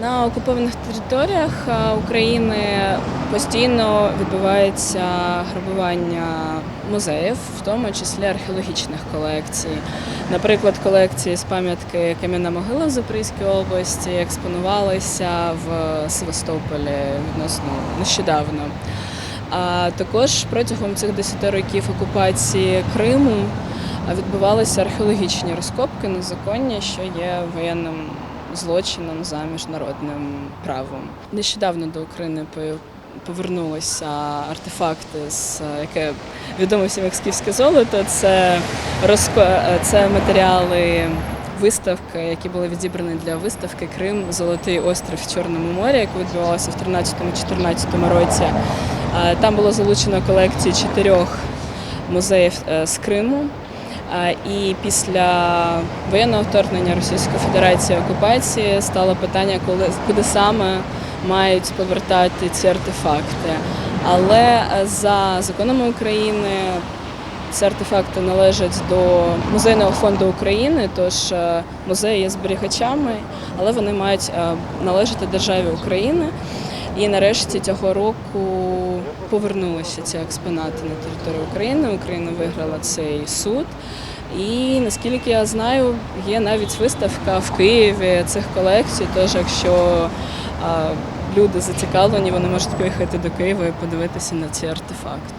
На окупованих територіях України постійно відбувається грабування музеїв, в тому числі археологічних колекцій. Наприклад, колекції з пам'ятки Кам'яна могила в Запорізькій області експонувалися в Севастополі відносно нещодавно. А також протягом цих 10 років окупації Криму відбувалися археологічні розкопки незаконні, що є воєнним злочином за міжнародним правом. Нещодавно до України по- повернулися артефакти, з яке відомо всім як скіфське золото. Це розко... це матеріали виставки, які були відібрані для виставки Крим Золотий острів в Чорному морі, яка відбувалася в 13-14 році. Е, Там було залучено колекції чотирьох музеїв е, з Криму. І після воєнного вторгнення Російської Федерації окупації стало питання, коли куди саме мають повертати ці артефакти. Але е, за законами України ці артефакти належать до музейного фонду України, тож е, музеї є зберігачами, але вони мають е, належати державі України. І нарешті цього року повернулися ці експонати на територію України. Україна виграла цей суд. І наскільки я знаю, є навіть виставка в Києві цих колекцій. Тож, якщо люди зацікавлені, вони можуть поїхати до Києва і подивитися на ці артефакти.